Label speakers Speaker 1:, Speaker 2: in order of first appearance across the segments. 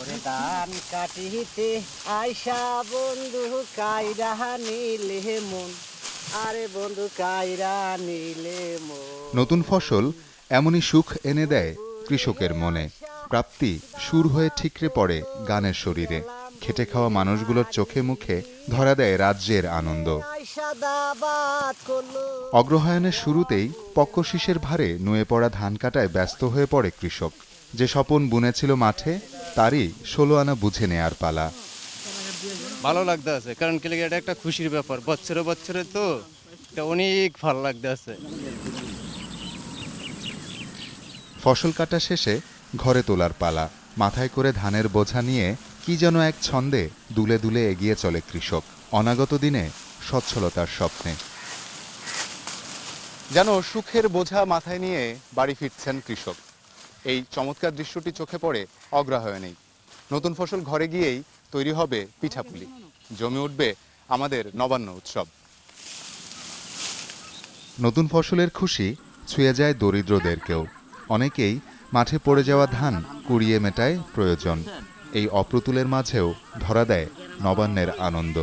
Speaker 1: ওরে ধান কাটিতে আয়সা বন্ধু কাইরা নিলে মন। আরে বন্ধু কাইরা নিলে মন।
Speaker 2: নতুন ফসল এমনই সুখ এনে দেয় কৃষকের মনে। প্রাপ্তি সুর হয়ে ঠিকরে পড়ে গানের শরীরে। খেটে খাওয়া মানুষগুলোর চোখে মুখে ধরা দেয় রাজ্যের আনন্দ। অগ্রহায়ণের শুরুতেই পক্কশিসের ভারে নুয়ে পড়া ধান কাটায় ব্যস্ত হয়ে পড়ে কৃষক। যে স্বপন বুনেছিল মাঠে তারই ষোলো আনা বুঝে নেয়ার পালা।
Speaker 3: ভালো লাগতে আছে কারণ কি এটা একটা খুশির ব্যাপার। বছরে বছরে তো অনেক ভালো লাগতে আছে
Speaker 2: ফসল কাটা শেষে ঘরে তোলার পালা মাথায় করে ধানের বোঝা নিয়ে কি যেন এক ছন্দে দুলে দুলে এগিয়ে চলে কৃষক অনাগত দিনে সচ্ছলতার স্বপ্নে। যেন সুখের বোঝা মাথায় নিয়ে বাড়ি ফিরছেন কৃষক। এই চমৎকার দৃশ্যটি চোখে পড়ে অগ্রহায়ণেই। নতুন ফসল ঘরে গিয়েই তৈরি হবে পিঠাপুলি। জমে উঠবে আমাদের নবান্ন উৎসব। নতুন ফসলের খুশি ছুঁয়ে যায় দরিদ্রদেরকেও। অনেকেই মাঠে পড়ে যাওয়া ধান কুড়িয়ে মেটায় প্রয়োজন। এই অপ্রতুলের মাঝেও ধরা দেয় নবান্নের আনন্দ।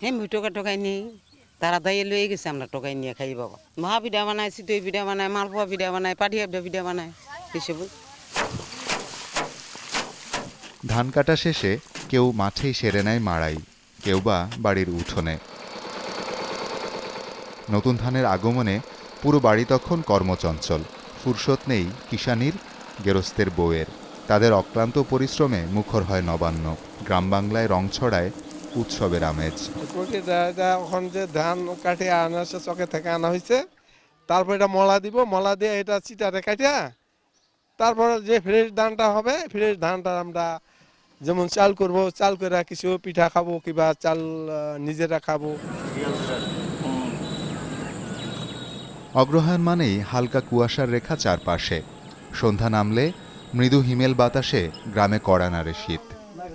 Speaker 4: হ্যাঁ মুই টোকা টোকাই নিই। তারা দাইয়ে লয়ে গেছে আমরা টোকাই নিয়ে খাই বাবা। মহা পিঠা বানায় চিতই পিঠা বানায় মালপোয়া পিঠা বানায় পাটিয়া পিঠা বানায়।
Speaker 2: ধান কাটা শেষে কেউ মাঠেই সেরে নেয় মাড়াই কেউ বা বাড়ির উঠোনে। নতুন ধানের আগমনে পুরো বাড়ি তখন কর্মচঞ্চল। ফুরসত নেই কিষানির গেরস্তের বউয়ের। তাদের অক্লান্ত পরিশ্রমে মুখর হয় নবান্ন। গ্রাম বাংলায় রং ছড়ায় উৎসবের আমেজ।
Speaker 5: এখন যে ধান কাটে আনা হচ্ছে চকে থেকে আনা হয়েছে তারপর এটা মলা দিব মলা দিয়ে এটা চিটারে কাটিয়া তারপর যে ফ্রেশ ধানটা হবে ফ্রেশ ধানটা আমরা যেমন চাল করব চাল করে কিছু পিঠা খাব কিংবা চাল নিজেরা খাব।
Speaker 2: অগ্রহায়ণ মানেই হালকা কুয়াশার রেখা চারপাশে। সন্ধ্যা নামলে মৃদু হিমেল বাতাসে গ্রামে কড়া নাড়ে শীত।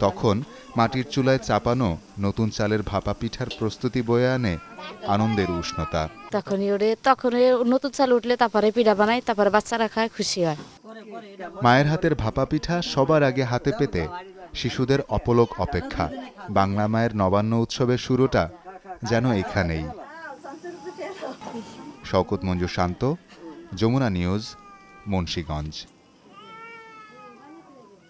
Speaker 2: তখন মাটির চুলায় চাপানো নতুন চালের ভাপা পিঠার প্রস্তুতি বয়ে আনে আনন্দের উষ্ণতা।
Speaker 6: তখনই ওরে তখন নতুন চাল উঠলে তারপরে পিঠা বানাই তারপরে বাচ্চারা খায় খুশি হয়।
Speaker 2: মায়ের হাতের ভাপা পিঠা সবার আগে হাতে পেতে শিশুদের অপলক অপেক্ষা। বাংলা মায়ের নবান্ন উৎসবের শুরুটা যেন এখানেই। শওকত মঞ্জু শান্ত, যমুনা নিউজ, মুন্সীগঞ্জ।